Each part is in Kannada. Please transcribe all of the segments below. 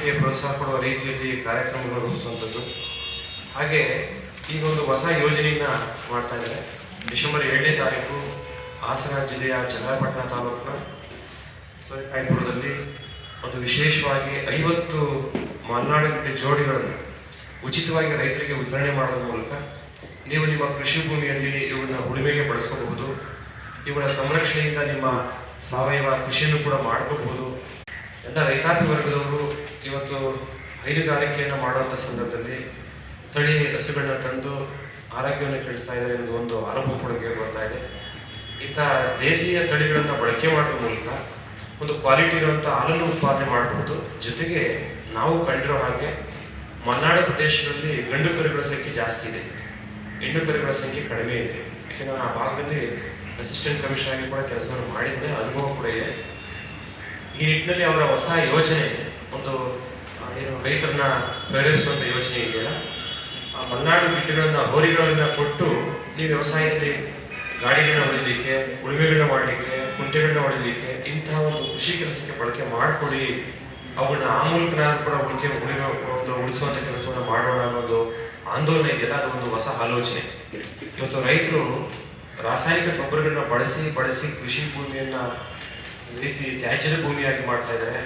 ಮಾಡಲಿಕ್ಕೆ ಪ್ರೋತ್ಸಾಹ ಕೊಡುವ ರೀತಿಯಲ್ಲಿ ಕಾರ್ಯಕ್ರಮಗಳು ರೂಪಿಸುವಂಥದ್ದು. ಹಾಗೆ ಈಗ ಒಂದು ಹೊಸ ಯೋಜನೆಯನ್ನ ಮಾಡ್ತಾ ಇದ್ದಾರೆ. ಡಿಸೆಂಬರ್ ಏಳನೇ ತಾರೀಕು ಹಾಸನ ಜಿಲ್ಲೆಯ ಚನ್ನಪಟ್ಟಣ ತಾಲೂಕಿನ ಸೋರಿಕಾಯಿಪುರದಲ್ಲಿ ಒಂದು ವಿಶೇಷವಾಗಿ ಐವತ್ತು ಮಲೆನಾಡು ಜೋಡಿಗಳನ್ನು ಉಚಿತವಾಗಿ ರೈತರಿಗೆ ವಿತರಣೆ ಮಾಡೋದ್ರ ಮೂಲಕ ನೀವು ನಿಮ್ಮ ಕೃಷಿ ಭೂಮಿಯಲ್ಲಿ ಇವುಗಳನ್ನ ಉಳುಮೆಗೆ ಬಳಸ್ಕೋಬಹುದು. ಇವುಗಳ ಸಂರಕ್ಷಣೆಯಿಂದ ನಿಮ್ಮ ಸಾವಯವ ಕೃಷಿಯನ್ನು ಕೂಡ ಮಾಡ್ಕೋಬಹುದು. ಎಲ್ಲ ರೈತಾಪಿ ವರ್ಗದವರು ಇವತ್ತು ಹೈನುಗಾರಿಕೆಯನ್ನು ಮಾಡುವಂಥ ಸಂದರ್ಭದಲ್ಲಿ ತಳಿ ಹಸುಗಳನ್ನ ತಂದು ಆರೋಗ್ಯವನ್ನು ಕೆಡಿಸ್ತಾ ಇದ್ದಾರೆ ಎಂದು ಒಂದು ಆರೋಪ ಕೂಡ ಬರ್ತಾ ಇದೆ. ಇಂಥ ದೇಶೀಯ ತಳಿಗಳನ್ನು ಬಳಕೆ ಮಾಡುವ ಮೂಲಕ ಒಂದು ಕ್ವಾಲಿಟಿ ಇರುವಂಥ ಹಾಲನ್ನು ಉತ್ಪಾದನೆ ಮಾಡಬಹುದು ಜೊತೆಗೆ ನಾವು ಕಂಡಿರೋ ಹಾಗೆ ಮಲೆನಾಡು ಪ್ರದೇಶಗಳಲ್ಲಿ ಗಂಡು ಕರುಗಳ ಸಂಖ್ಯೆ ಜಾಸ್ತಿ ಇದೆ. ಹೆಣ್ಣು ಕರುಗಳ ಸಂಖ್ಯೆ ಕಡಿಮೆ ಇದೆ. ಯಾಕೆಂದರೆ ಆ ಭಾಗದಲ್ಲಿ ಅಸಿಸ್ಟೆಂಟ್ ಕಮಿಷನರ್ ಆಗಿ ಕೂಡ ಕೆಲಸವನ್ನು ಮಾಡಿದ್ದೇನೆ ಅನುಭವ ಕೂಡ ಇದೆ. ಈ ನಿಟ್ಟಿನಲ್ಲಿ ಅವರ ಹೊಸ ಯೋಜನೆ ಒಂದು ಏನು ರೈತರನ್ನ ಪ್ರೇರೇಪಿಸುವಂಥ ಯೋಚನೆ ಇದೆಯಲ್ಲ? ಆ ಮಲೆನಾಡು ಗಿಡ್ಡಗಳನ್ನ ಹೋರಿಗಳನ್ನು ಕೊಟ್ಟು ಈ ವ್ಯವಸಾಯದಲ್ಲಿ ಗಾಡಿಗಳನ್ನ ಹೊಡಿಲಿಕ್ಕೆ ಉಳುಮೆಗಳನ್ನ ಮಾಡಲಿಕ್ಕೆ, ಕುಂಟೆಗಳನ್ನ ಹೊಡಿಲಿಕ್ಕೆ ಇಂತಹ ಒಂದು ಕೃಷಿ ಕೆಲಸಕ್ಕೆ ಬಳಕೆ ಮಾಡಿಕೊಡಿ. ಅವುಗಳನ್ನ ಆ ಮೂಲಕನಾದ್ರೂ ಕೂಡ ಉಳಿಕೆ, ಉಳಿಮೆ, ಒಂದು ಉಳಿಸುವಂಥ ಕೆಲಸವನ್ನು ಮಾಡೋಣ ಅನ್ನೋದು ಆಂದೋಲನ ಇದೆಯಲ್ಲ ಅದು ಒಂದು ಹೊಸ ಆಲೋಚನೆ. ಇವತ್ತು ರೈತರು ರಾಸಾಯನಿಕ ಗೊಬ್ಬರಗಳನ್ನ ಬಳಸಿ ಬಳಸಿ ಕೃಷಿ ಭೂಮಿಯನ್ನ ರೀತಿ ತ್ಯಾಜ್ಯದ ಭೂಮಿಯಾಗಿ ಮಾಡ್ತಾ ಇದ್ದಾರೆ.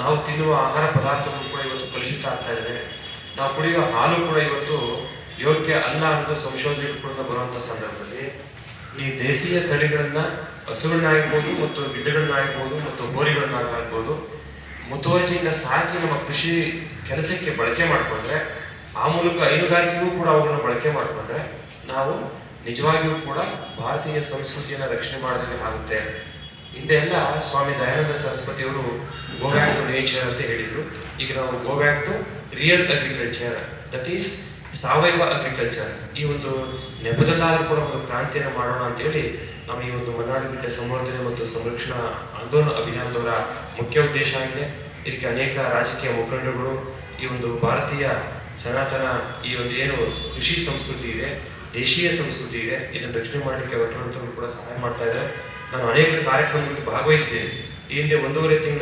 ನಾವು ತಿನ್ನುವ ಆಹಾರ ಪದಾರ್ಥಗಳು ಕೂಡ ಇವತ್ತು ಕಲುಷಿತ ಆಗ್ತಾ ಇದೆ ನಾವು ಕುಡಿಯುವ ಹಾಲು ಕೂಡ ಇವತ್ತು ಯೋಗ್ಯ ಅಲ್ಲ ಅಂತ ಸಂಶೋಧನೆಗಳು ಕೂಡ ಬರುವಂಥ ಸಂದರ್ಭದಲ್ಲಿ ಈ ದೇಶೀಯ ತಳಿಗಳನ್ನು ಹಸುಗಳನ್ನಾಗಿರ್ಬೋದು ಮತ್ತು ಗಿಡ್ಡಗಳನ್ನಾಗಿರ್ಬೋದು ಮತ್ತು ಹೋರಿಗಳನ್ನಾಗಿರ್ಬೋದು ಮುತುವರ್ಜಿಯಿಂದ ಸಾಕಿ ನಮ್ಮ ಕೃಷಿ ಕೆಲಸಕ್ಕೆ ಬಳಕೆ ಮಾಡಿಕೊಂಡ್ರೆ, ಆ ಮೂಲಕ ಹೈನುಗಾರಿಕೆಗೂ ಕೂಡ ಅವುಗಳನ್ನು ಬಳಕೆ ಮಾಡಿಕೊಂಡ್ರೆ ನಾವು ನಿಜವಾಗಿಯೂ ಕೂಡ ಭಾರತೀಯ ಸಂಸ್ಕೃತಿಯನ್ನು ರಕ್ಷಣೆ ಮಾಡೋದಕ್ಕೆ ಆಗುತ್ತೆ. ಹಿಂದೆ ಎಲ್ಲ ಸ್ವಾಮಿ ದಯಾನಂದ ಸರಸ್ವತಿಯವರು ಗೋ ಬ್ಯಾಕ್ ಟು ನೇಚರ್ ಅಂತ ಹೇಳಿದರು. ಈಗ ನಾವು go back to real agriculture that is ಸಾವಯವ ಅಗ್ರಿಕಲ್ಚರ್ ಈ ಒಂದು ನೆಪದಲ್ಲಾದ್ರೂ ಕೂಡ ಒಂದು ಕ್ರಾಂತಿಯನ್ನು ಮಾಡೋಣ ಅಂತೇಳಿ ನಾವು ಈ ಒಂದು ಮಲೆನಾಡು ಗಿಡ್ಡ ಸಂವರ್ಧನೆ ಮತ್ತು ಸಂರಕ್ಷಣಾ ಆಂದೋಲನ ಅಭಿಯಾನದವರ ಮುಖ್ಯ ಉದ್ದೇಶ ಆಗಿದೆ. ಇದಕ್ಕೆ ಅನೇಕ ರಾಜಕೀಯ ಮುಖಂಡರುಗಳು, ಈ ಒಂದು ಭಾರತೀಯ ಸನಾತನ ಈ ಒಂದು ಏನು ಕೃಷಿ ಸಂಸ್ಕೃತಿ ಇದೆ, ದೇಶೀಯ ಸಂಸ್ಕೃತಿ ಇದೆ, ಇದನ್ನು ರಕ್ಷಣೆ ಮಾಡಲಿಕ್ಕೆ ಹೊರಟುವಂಥವ್ರು ಕೂಡ ಸಹಾಯ ಮಾಡ್ತಾ ಇದ್ದಾರೆ. ನಾನು ಅನೇಕ ಕಾರ್ಯಕ್ರಮಗಳಲ್ಲಿ ಭಾಗವಹಿಸಿದ್ದೇನೆ. ಈ ಹಿಂದೆ ಒಂದೂವರೆ ತಿಂಗಳು